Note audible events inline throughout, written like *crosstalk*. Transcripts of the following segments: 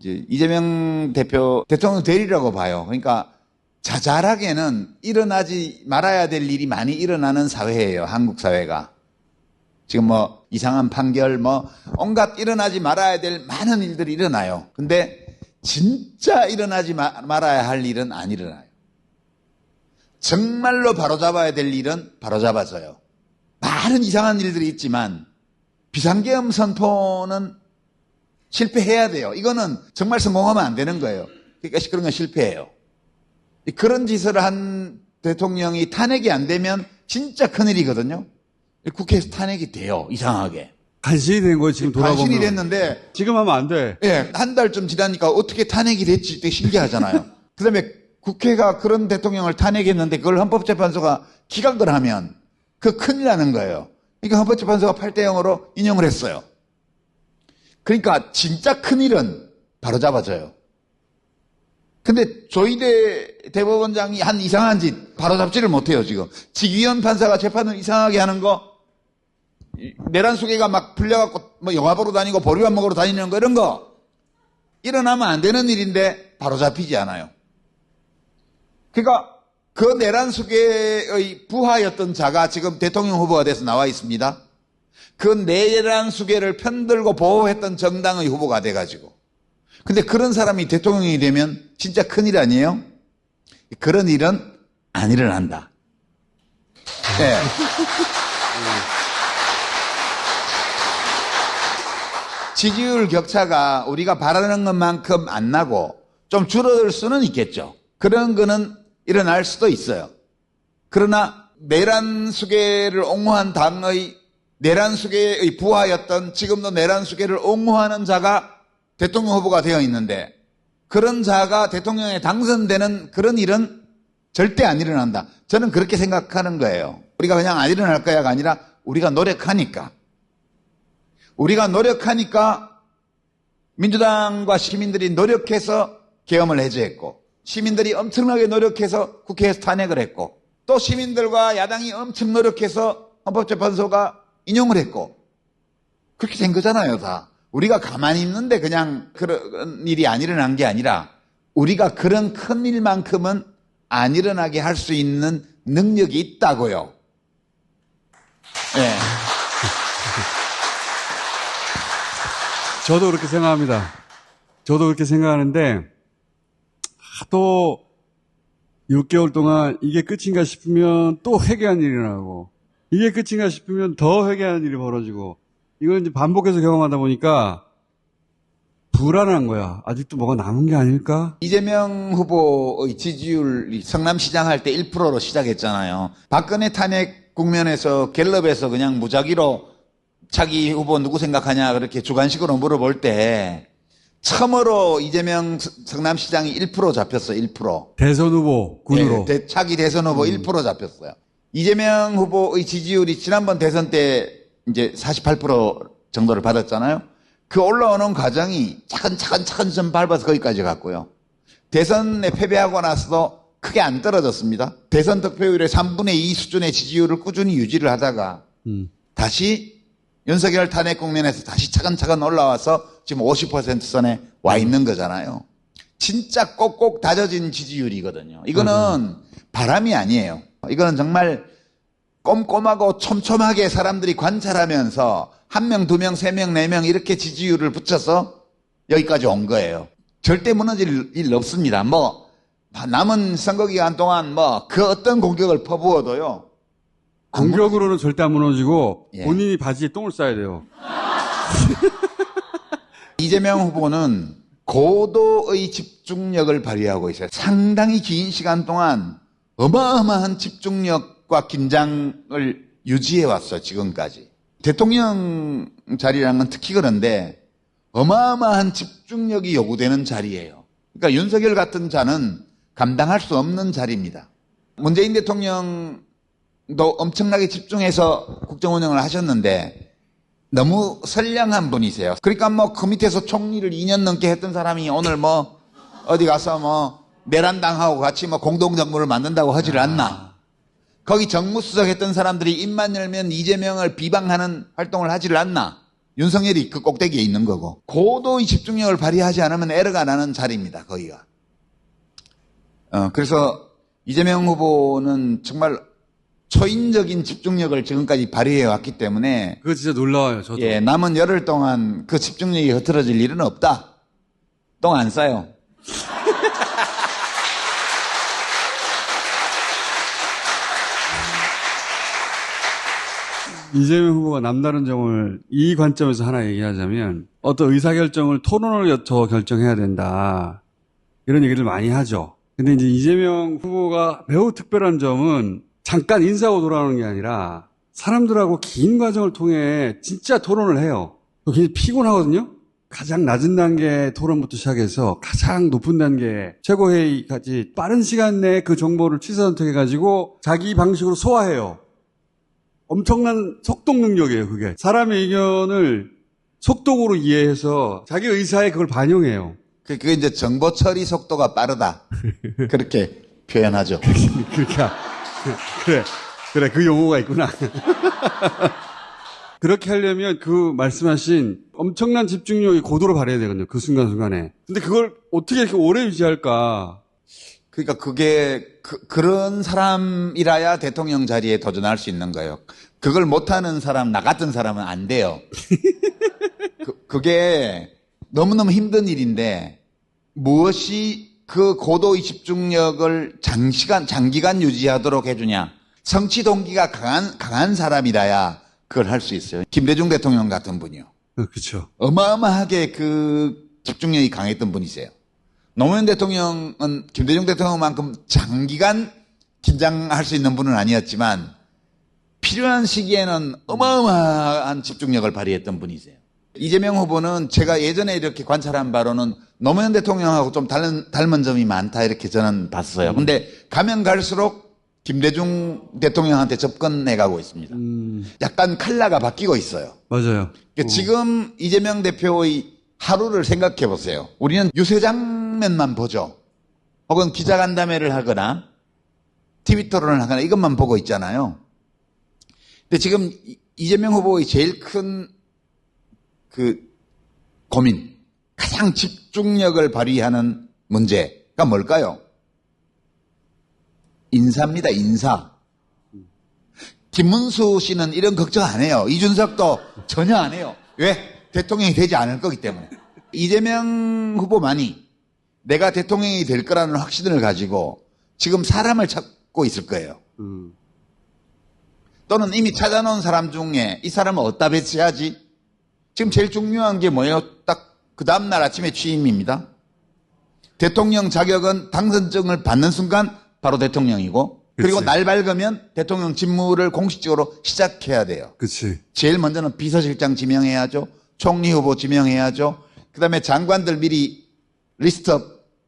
이제 이재명 대표 대통령 되리라고 봐요. 그러니까 자잘하게는 일어나지 말아야 될 일이 많이 일어나는 사회예요. 한국 사회가. 지금 뭐 이상한 판결 뭐 온갖 일어나지 말아야 될 많은 일들이 일어나요. 근데 진짜 일어나지 마- 말아야 할 일은 안 일어나요. 정말로 바로잡아야 될 일은 바로잡아져요. 많은 이상한 일들이 있지만 비상계엄 선포는 실패해야 돼요. 이거는 정말 성공하면 안 되는 거예요. 그러니까 그런 건 실패해요. 그런 짓을 한 대통령이 탄핵이 안 되면 진짜 큰일이거든요. 국회에서 탄핵이 돼요. 이상하게. 간신히 된 거예요, 지금 돌아보면. 간신이 됐는데 지금 하면 안 돼. 예, 한 달쯤 지나니까 어떻게 탄핵이 됐지 되게 신기하잖아요. *laughs* 그 다음에 국회가 그런 대통령을 탄핵했는데 그걸 헌법재판소가 기각을 하면 그 큰일 나는 거예요. 그러니까 헌법재판소가 8대 0으로 인용을 했어요. 그러니까 진짜 큰일은 바로 잡아져요. 근데 조희대 대법원장이 한 이상한 짓 바로 잡지를 못해요, 지금. 직위원 판사가 재판을 이상하게 하는 거 이- 내란 수개가 막 풀려갖고 뭐 영화 보러 다니고 보리밥 먹으러 다니는 거 이런 거 일어나면 안 되는 일인데 바로 잡히지 않아요. 그러니까 그 내란 수개의 부하였던 자가 지금 대통령 후보가 돼서 나와 있습니다. 그 내란 수개를 편들고 보호했던 정당의 후보가 돼가지고. 근데 그런 사람이 대통령이 되면 진짜 큰일 아니에요? 그런 일은 안 일어난다. 네. 지지율 격차가 우리가 바라는 것만큼 안 나고 좀 줄어들 수는 있겠죠. 그런 거는 일어날 수도 있어요. 그러나 내란 수계를 옹호한 당의 내란 수계의 부하였던 지금도 내란 수계를 옹호하는 자가 대통령 후보가 되어 있는데 그런 자가 대통령에 당선되는 그런 일은 절대 안 일어난다. 저는 그렇게 생각하는 거예요. 우리가 그냥 안 일어날 거야가 아니라 우리가 노력하니까. 우리가 노력하니까 민주당과 시민들이 노력해서 계엄을 해제했고 시민들이 엄청나게 노력해서 국회에서 탄핵을 했고 또 시민들과 야당이 엄청 노력해서 헌법재판소가 인용을 했고 그렇게 된 거잖아요 다 우리가 가만히 있는데 그냥 그런 일이 안 일어난 게 아니라 우리가 그런 큰 일만큼은 안 일어나게 할 수 있는 능력이 있다고요 예. *laughs* 저도 그렇게 생각합니다. 저도 그렇게 생각하는데, 하도 6개월 동안 이게 끝인가 싶으면 또 회개한 일이 나고, 이게 끝인가 싶으면 더 회개하는 일이 벌어지고, 이걸 이제 반복해서 경험하다 보니까, 불안한 거야. 아직도 뭐가 남은 게 아닐까? 이재명 후보의 지지율이 성남시장 할 때 1%로 시작했잖아요. 박근혜 탄핵 국면에서 갤럽에서 그냥 무작위로 자기 후보 누구 생각하냐 그렇게 주관식으로 물어볼 때 처음으로 이재명 스- 성남시장이 1% 잡혔어, 1%. 대선 후보, 군으로. 네, 대- 차기 대선 후보 1% 잡혔어요. 이재명 후보의 지지율이 지난번 대선 때 이제 48% 정도를 받았잖아요. 그 올라오는 과정이 차근차근 차근차근 밟아서 거기까지 갔고요. 대선에 패배하고 나서도 크게 안 떨어졌습니다. 대선 득표율의 3분의 2 수준의 지지율을 꾸준히 유지를 하다가 음. 다시 윤석열 탄핵 국면에서 다시 차근차근 올라와서 지금 50% 선에 와 있는 거잖아요. 진짜 꼭꼭 다져진 지지율이거든요. 이거는 바람이 아니에요. 이거는 정말 꼼꼼하고 촘촘하게 사람들이 관찰하면서 한 명, 두 명, 세 명, 네 명 이렇게 지지율을 붙여서 여기까지 온 거예요. 절대 무너질 일 없습니다. 뭐 남은 선거 기간 동안 뭐 그 어떤 공격을 퍼부어도요. 공격으로는 절대 안 무너지고, 예. 본인이 바지에 똥을 싸야 돼요. *laughs* 이재명 후보는 고도의 집중력을 발휘하고 있어요. 상당히 긴 시간 동안 어마어마한 집중력과 긴장을 유지해 왔어요, 지금까지. 대통령 자리라는 건 특히 그런데 어마어마한 집중력이 요구되는 자리예요. 그러니까 윤석열 같은 자는 감당할 수 없는 자리입니다. 문재인 대통령도 엄청나게 집중해서 국정 운영을 하셨는데 너무 선량한 분이세요. 그러니까 뭐 그 밑에서 총리를 2년 넘게 했던 사람이 오늘 뭐 어디 가서 뭐 내란당하고 같이 뭐 공동정부를 만든다고 하지를 않나. 거기 정무수석 했던 사람들이 입만 열면 이재명을 비방하는 활동을 하지를 않나. 윤석열이 그 꼭대기에 있는 거고 고도의 집중력을 발휘하지 않으면 에러가 나는 자리입니다. 거기가. 어, 그래서 이재명 후보는 정말 초인적인 집중력을 지금까지 발휘해 왔기 때문에 그거 진짜 놀라워요, 저도. 예, 남은 열흘 동안 그 집중력이 흐트러질 일은 없다. 똥 안 싸요. 이재명 후보가 남다른 점을 이 관점에서 하나 얘기하자면 어떤 의사결정을 토론을 더 결정해야 된다. 이런 얘기를 많이 하죠. 근데 이제 이재명 후보가 매우 특별한 점은 잠깐 인사하고 돌아오는 게 아니라 사람들하고 긴 과정을 통해 진짜 토론을 해요. 굉장히 피곤하거든요. 가장 낮은 단계 토론부터 시작해서 가장 높은 단계 최고회의까지 빠른 시간 내에 그 정보를 취사 선택해가지고 자기 방식으로 소화해요. 엄청난 속독 능력이에요, 그게. 사람의 의견을 속독으로 이해해서 자기 의사에 그걸 반영해요. 그- 그게 이제 정보 처리 속도가 빠르다. *laughs* 그렇게 표현하죠. *laughs* 그렇게. 하- 그래. 그래, 그 용어가 있구나. *laughs* 그렇게 하려면 그 말씀하신 엄청난 집중력이 고도로 발휘해야 되거든요. 그 순간순간에. 근데 그걸 어떻게 이렇게 오래 유지할까? 그러니까 그게 그, 런 사람이라야 대통령 자리에 도전할 수 있는 거예요. 그걸 못하는 사람, 나 같은 사람은 안 돼요. *laughs* 그, 그게 너무너무 힘든 일인데 무엇이 그 고도의 집중력을 장시간, 장기간 유지하도록 해주냐. 성취 동기가 강한, 강한 사람이라야 그걸 할 수 있어요. 김대중 대통령 같은 분이요. 어, 그쵸. 어마어마하게 그 집중력이 강했던 분이세요. 노무현 대통령은 김대중 대통령만큼 장기간 긴장할 수 있는 분은 아니었지만 필요한 시기에는 어마어마한 집중력을 발휘했던 분이세요. 이재명 후보는 제가 예전에 이렇게 관찰한 바로는 노무현 대통령하고 좀 다른, 닮은 점이 많다 이렇게 저는 봤어요. 근데 가면 갈수록 김대중 대통령한테 접근해 가고 있습니다. 약간 칼라가 바뀌고 있어요. 맞아요. 그러니까 지금 이재명 대표의 하루를 생각해 보세요. 우리는 유세 장면만 보죠. 혹은 기자간담회를 하거나 TV 토론을 하거나 이것만 보고 있잖아요. 근데 지금 이- 이재명 후보의 제일 큰 그 고민, 가장 집중력을 발휘하는 문제가 뭘까요? 인사입니다, 인사. 김문수 씨는 이런 걱정 안 해요. 이준석도 전혀 안 해요. 왜? 대통령이 되지 않을 거기 때문에. 이재명 후보만이 내가 대통령이 될 거라는 확신을 가지고 지금 사람을 찾고 있을 거예요. 음. 또는 이미 찾아놓은 사람 중에 이 사람을 어디다 배치하지? 지금 제일 중요한 게 뭐예요? 딱 그 다음날 아침에 취임입니다. 대통령 자격은 당선증을 받는 순간 바로 대통령이고 그리고 그치. 날 밝으면 대통령 직무를 공식적으로 시작해야 돼요. 그치. 제일 먼저는 비서실장 지명해야죠. 총리 후보 지명해야죠. 그 다음에 장관들 미리 리스트업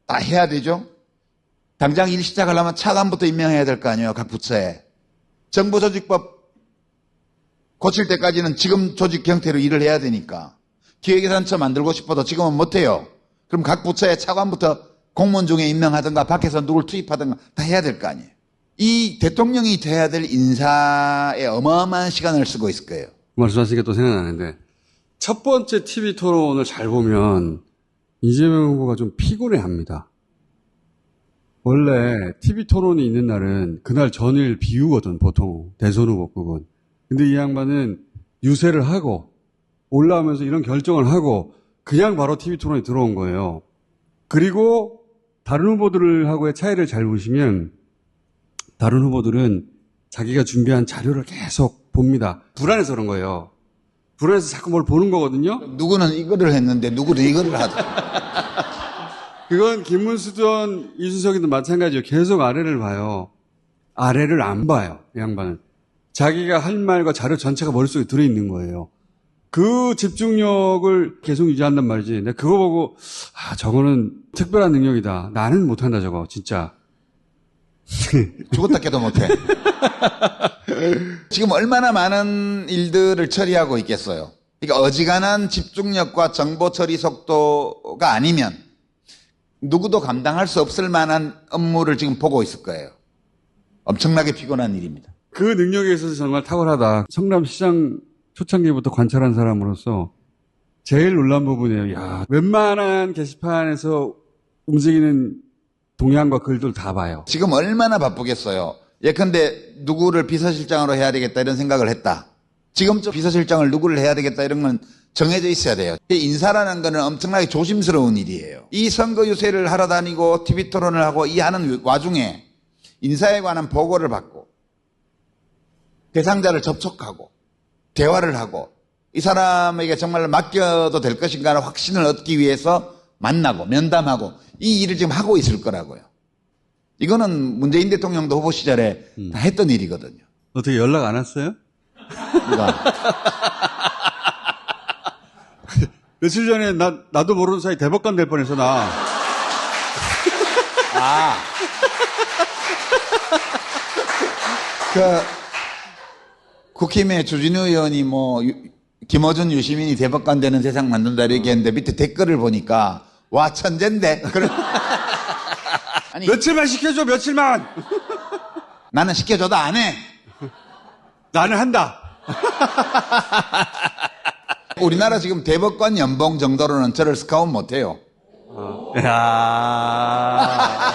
다 해야 되죠. 당장 일 시작하려면 차관부터 임명해야 될 거 아니에요. 각 부처에. 정보조직법 고칠 때까지는 지금 조직 형태로 일을 해야 되니까. 기획예산처 만들고 싶어도 지금은 못해요. 그럼 각 부처의 차관부터 공무원 중에 임명하든가 밖에서 누굴 투입하든가 다 해야 될 거 아니에요. 이 대통령이 돼야 될 인사에 어마어마한 시간을 쓰고 있을 거예요. 말씀하시니까 또 생각나는데 첫 번째 TV 토론을 잘 보면 이재명 후보가 좀 피곤해 합니다. 원래 TV 토론이 있는 날은 그날 전일 비우거든, 보통. 대선 후보급은. 근데 이 양반은 유세를 하고 올라오면서 이런 결정을 하고 그냥 바로 TV 토론에 들어온 거예요. 그리고 다른 후보들하고의 차이를 잘 보시면 다른 후보들은 자기가 준비한 자료를 계속 봅니다. 불안해서 그런 거예요. 불안해서 자꾸 뭘 보는 거거든요. 누구는 이거를 했는데 누구는 이거를 하더라. 그건 김문수든 이준석이든 마찬가지예요. 계속 아래를 봐요. 아래를 안 봐요. 이 양반은. 자기가 할 말과 자료 전체가 머릿속에 들어있는 거예요. 그 집중력을 계속 유지한단 말이지. 내가 그거 보고 아 저거는 특별한 능력이다. 나는 못한다 저거 진짜. *laughs* 죽었다 깨도 못해. 지금 얼마나 많은 일들을 처리하고 있겠어요. 그러니까 어지간한 집중력과 정보 처리 속도가 아니면 누구도 감당할 수 없을 만한 업무를 지금 보고 있을 거예요. 엄청나게 피곤한 일입니다. 그 능력에 있어서 정말 탁월하다. 성남시장 초창기부터 관찰한 사람으로서 제일 놀란 부분이에요. 야, 웬만한 게시판에서 움직이는 동향과 글들 다 봐요. 지금 얼마나 바쁘겠어요. 예컨대 누구를 비서실장으로 해야 되겠다 이런 생각을 했다. 지금쯤 비서실장을 누구를 해야 되겠다 이런 건 정해져 있어야 돼요. 이 인사라는 거는 엄청나게 조심스러운 일이에요. 이 선거 유세를 하러 다니고 TV 토론을 하고 이 하는 와중에 인사에 관한 보고를 받고 대상자를 접촉하고 대화를 하고 이 사람에게 정말 맡겨도 될 것인가 하는 확신을 얻기 위해서 만나고 면담하고 이 일을 지금 하고 있을 거라고요. 이거는 문재인 대통령도 후보 시절에 다 했던 일이거든요. 어떻게 연락 안 왔어요? 누가 *laughs* 며칠 전에 나, 나도 모르는 사이 대법관 될 뻔해서 나. *laughs* 아. 그, 국힘의 주진우 의원이 뭐, 유- 김어준 유시민이 대법관 되는 세상 만든다 이렇게 했는데 밑에 댓글을 보니까, 와, 천재인데? 그런. *laughs* 아니, 며칠만 시켜줘, 며칠만! 나는 시켜줘도 안 해. 나는 한다. *laughs* 우리나라 지금 대법관 연봉 정도로는 저를 스카웃 못 해요. 야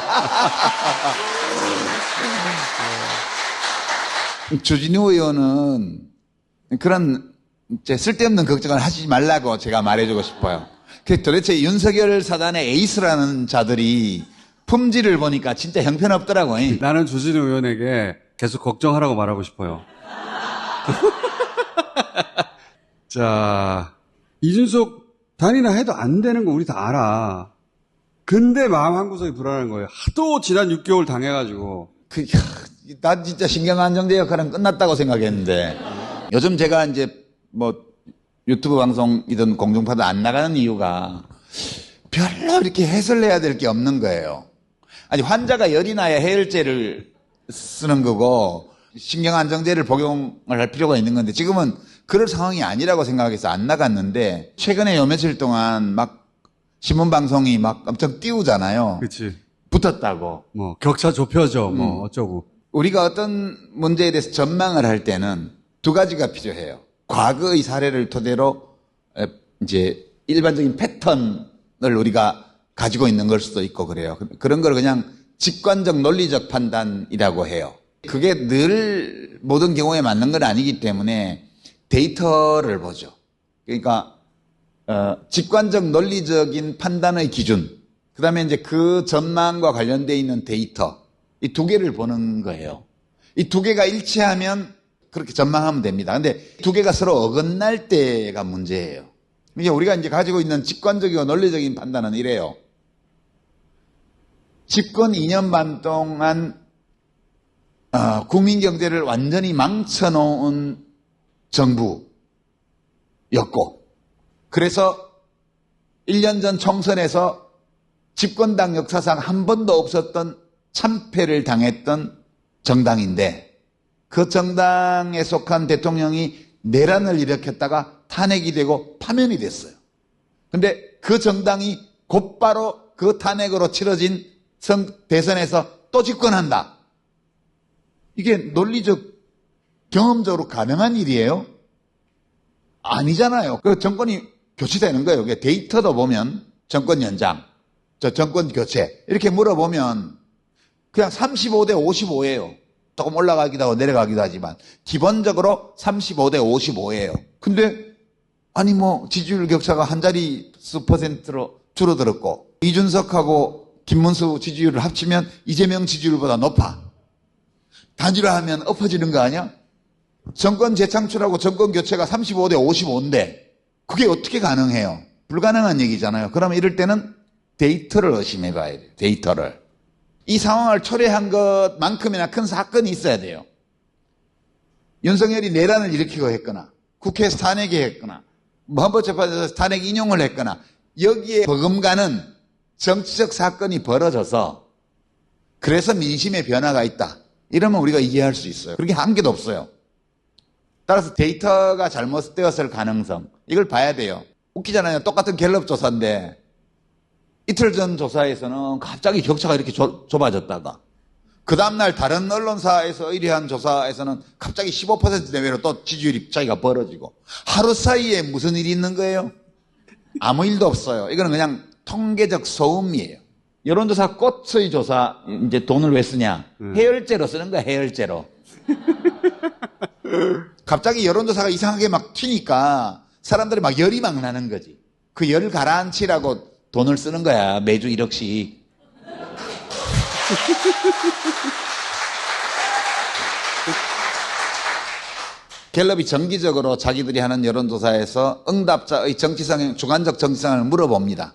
*laughs* 주진우 의원은 그런 이제 쓸데없는 걱정을 하지 말라고 제가 말해주고 싶어요. 그 도대체 윤석열 사단의 에이스라는 자들이 품질을 보니까 진짜 형편없더라고요. 나는 주진우 의원에게 계속 걱정하라고 말하고 싶어요. *laughs* 자, 이준석 단이나 해도 안 되는 거 우리 다 알아. 근데 마음 한구석이 불안한 거예요. 하도 지난 6개월 당해가지고. 그, 야, 나 진짜 신경 안정제 역할은 끝났다고 생각했는데 요즘 제가 이제 뭐 유튜브 방송이든 공중파도 안 나가는 이유가 별로 이렇게 해설해야 될 게 없는 거예요. 아니 환자가 열이 나야 해열제를 쓰는 거고 신경 안정제를 복용을 할 필요가 있는 건데 지금은 그럴 상황이 아니라고 생각해서 안 나갔는데 최근에 요 며칠 동안 막 신문 방송이 막 엄청 띄우잖아요. 그치. 붙었다고. 뭐, 격차 좁혀져, 뭐, 어쩌고. 우리가 어떤 문제에 대해서 전망을 할 때는 두 가지가 필요해요. 과거의 사례를 토대로 에, 이제 일반적인 패턴을 우리가 가지고 있는 걸 수도 있고 그래요. 그- 그런 걸 그냥 직관적 논리적 판단이라고 해요. 그게 늘 모든 경우에 맞는 건 아니기 때문에 데이터를 보죠. 그러니까 어, 직관적 논리적인 판단의 기준, 그 다음에 이제 그 전망과 관련되어 있는 데이터, 이 두 개를 보는 거예요. 이 두 개가 일치하면 그렇게 전망하면 됩니다. 근데 두 개가 서로 어긋날 때가 문제예요. 이게 우리가 이제 가지고 있는 직관적이고 논리적인 판단은 이래요. 집권 2년 반 동안 어, 국민 경제를 완전히 망쳐놓은 정부였고, 그래서 1년 전 총선에서 집권당 역사상 한 번도 없었던 참패를 당했던 정당인데 그 정당에 속한 대통령이 내란을 일으켰다가 탄핵이 되고 파면이 됐어요. 근데 그 정당이 곧바로 그 탄핵으로 치러진 선, 대선에서 또 집권한다. 이게 논리적, 경험적으로 가능한 일이에요? 아니잖아요. 그 정권이 교체되는 거예요. 데이터도 보면 정권 연장, 저 정권 교체 이렇게 물어보면 그냥 35대 55예요. 조금 올라가기도 하고 내려가기도 하지만 기본적으로 35대 55예요. 근데 아니 뭐 지지율 격차가 한 자리 수 퍼센트로 줄어들었고 이준석하고 김문수 지지율을 합치면 이재명 지지율보다 높아. 단일화하면 엎어지는 거 아니야? 정권 재창출하고 정권 교체가 35대 55인데 그게 어떻게 가능해요? 불가능한 얘기잖아요. 그러면 이럴 때는 데이터를 의심해 봐야 돼요. 데이터를. 이 상황을 초래한 것만큼이나 큰 사건이 있어야 돼요. 윤석열이 내란을 일으키고 했거나 국회에서 탄핵이 했거나 뭐 헌법재판소에서 탄핵 인용을 했거나 여기에 버금가는 정치적 사건이 벌어져서 그래서 민심의 변화가 있다. 이러면 우리가 이해할 수 있어요. 그렇게 한 개도 없어요. 따라서 데이터가 잘못되었을 가능성 이걸 봐야 돼요. 웃기잖아요. 똑같은 갤럽 조사인데 이틀 전 조사에서는 갑자기 격차가 이렇게 좁- 좁아졌다가 그 다음날 다른 언론사에서 의뢰한 조사에서는 갑자기 15% 내외로 또 지지율이 차이가 벌어지고 하루 사이에 무슨 일이 있는 거예요? 아무 일도 없어요. 이거는 그냥 통계적 소음이에요. 여론조사 꽃의 조사 이제 돈을 왜 쓰냐? 해열제로 쓰는 거야 해열제로. 갑자기 여론조사가 이상하게 막 튀니까 사람들이 막 열이 막 나는 거지. 그열 가라앉히라고 돈을 쓰는 거야 매주 1억씩. *laughs* 갤럽이 정기적으로 자기들이 하는 여론조사에서 응답자의 정치성, 주관적 정치성을 물어봅니다.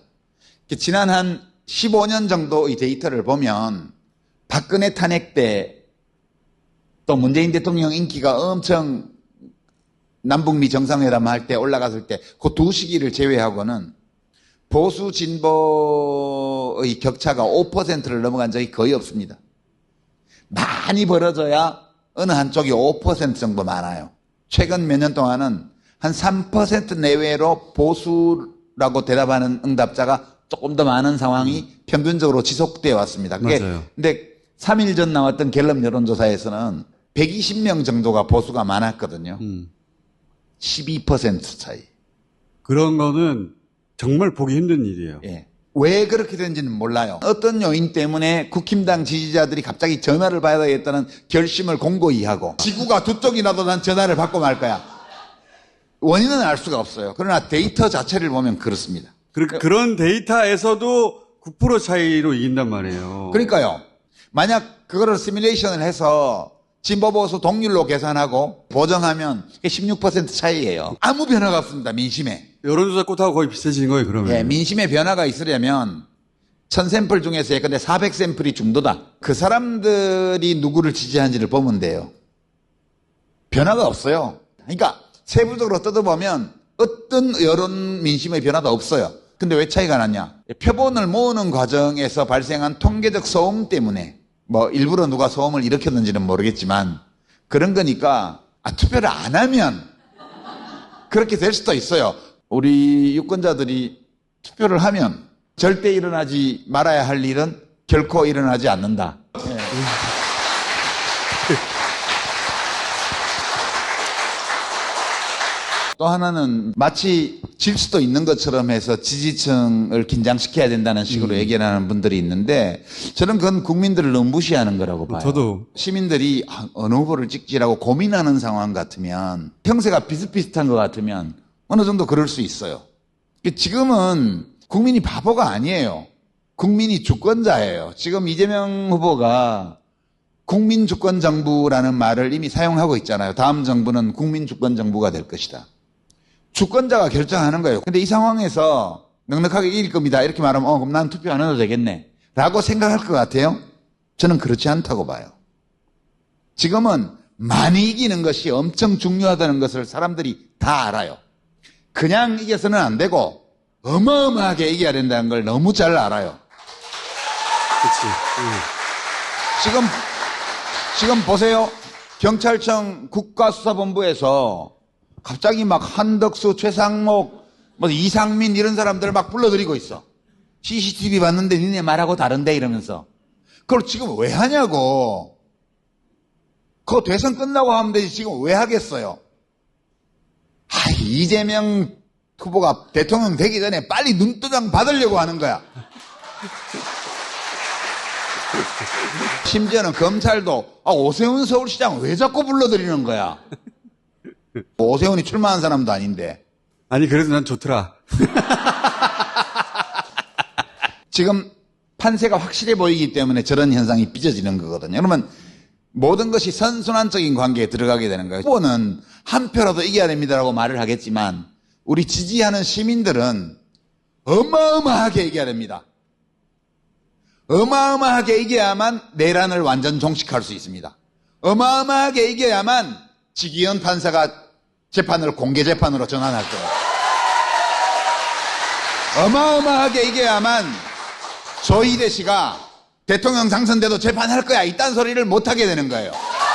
지난 한 15년 정도의 데이터를 보면 박근혜 탄핵 때 또 문재인 대통령 인기가 엄청 남북미 정상회담 할 때 올라갔을 때 그 두 시기를 제외하고는 보수 진보의 격차가 5%를 넘어간 적이 거의 없습니다. 많이 벌어져야 어느 한쪽이 5% 정도 많아요. 최근 몇 년 동안은 한 3% 내외로 보수라고 대답하는 응답자가 조금 더 많은 상황이 평균적으로 지속되어 왔습니다. 그게 맞아요. 근데 3일 전 나왔던 갤럽 여론조사에서는 120명 정도가 보수가 많았거든요. 음. 12% 차이. 그런 거는 정말 보기 힘든 일이에요. 예. 왜 그렇게 된지는 몰라요. 어떤 요인 때문에 국힘당 지지자들이 갑자기 전화를 받아야겠다는 결심을 공고히 하고 지구가 두 쪽이 나도 난 전화를 받고 말 거야. 원인은 알 수가 없어요. 그러나 데이터 자체를 보면 그렇습니다. 그, 그런 데이터에서도 9% 차이로 이긴단 말이에요. 그러니까요. 만약 그거를 시뮬레이션을 해서 진보 보수 동률로 계산하고 보정하면 16% 차이예요. 아무 변화가 없습니다. 민심에. 여론조사 꽃하고 거의 비슷해지는 거예요, 그러면. 예, 민심의 변화가 있으려면 1000샘플 중에서 예컨대 400샘플이 중도다. 그 사람들이 누구를 지지하는지를 보면 돼요. 변화가 없어요. 그러니까 세부적으로 뜯어보면 어떤 여론 민심의 변화도 없어요. 근데 왜 차이가 났냐? 표본을 모으는 과정에서 발생한 통계적 소음 때문에 뭐 일부러 누가 소음을 일으켰는지는 모르겠지만 그런 거니까 아, 투표를 안 하면 그렇게 될 수도 있어요. 우리 유권자들이 투표를 하면 절대 일어나지 말아야 할 일은 결코 일어나지 않는다. 예. 또 하나는 마치 질 수도 있는 것처럼 해서 지지층을 긴장시켜야 된다는 식으로 얘기하는 분들이 있는데 저는 그건 국민들을 너무 무시하는 거라고 봐요. 저도. 시민들이 아, 어느 후보를 찍지라고 고민하는 상황 같으면 형세가 비슷비슷한 것 같으면 어느 정도 그럴 수 있어요. 지금은 국민이 바보가 아니에요. 국민이 주권자예요. 지금 이재명 후보가 국민주권정부라는 말을 이미 사용하고 있잖아요. 다음 정부는 국민주권정부가 될 것이다. 주권자가 결정하는 거예요. 근데 이 상황에서 넉넉하게 이길 겁니다. 이렇게 말하면, 어, 그럼 난 투표 안 해도 되겠네. 라고 생각할 것 같아요? 저는 그렇지 않다고 봐요. 지금은 많이 이기는 것이 엄청 중요하다는 것을 사람들이 다 알아요. 그냥 이겨서는 안 되고, 어마어마하게 이겨야 된다는 걸 너무 잘 알아요. 그치. 지금, 지금 보세요. 경찰청 국가수사본부에서 갑자기 막 한덕수, 최상목, 뭐 이상민 이런 사람들을 막 불러들이고 있어. CCTV 봤는데 니네 말하고 다른데 이러면서. 그걸 지금 왜 하냐고. 그거 대선 끝나고 하면 되지 지금 왜 하겠어요? 아, 이재명 후보가 대통령 되기 전에 빨리 눈도장 받으려고 하는 거야. 심지어는 검찰도 아, 오세훈 서울시장 왜 자꾸 불러들이는 거야? 오세훈이 출마한 사람도 아닌데 아니, 그래도 난 좋더라. 지금 판세가 확실해 보이기 때문에 저런 현상이 빚어지는 거거든요. 그러면 모든 것이 선순환적인 관계에 들어가게 되는 거예요. 후보는 한 표라도 이겨야 됩니다라고 말을 하겠지만 우리 지지하는 시민들은 어마어마하게 이겨야 됩니다. 어마어마하게 이겨야만 내란을 완전 종식할 수 있습니다. 어마어마하게 이겨야만 지기현 판사가 재판을 공개 재판으로 전환할 거예요. 어마어마하게 이겨야만 조희대 씨가 대통령 당선돼도 재판할 거야. 이딴 소리를 못 하게 되는 거예요.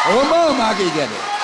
어마어마하게 이겨야 돼요.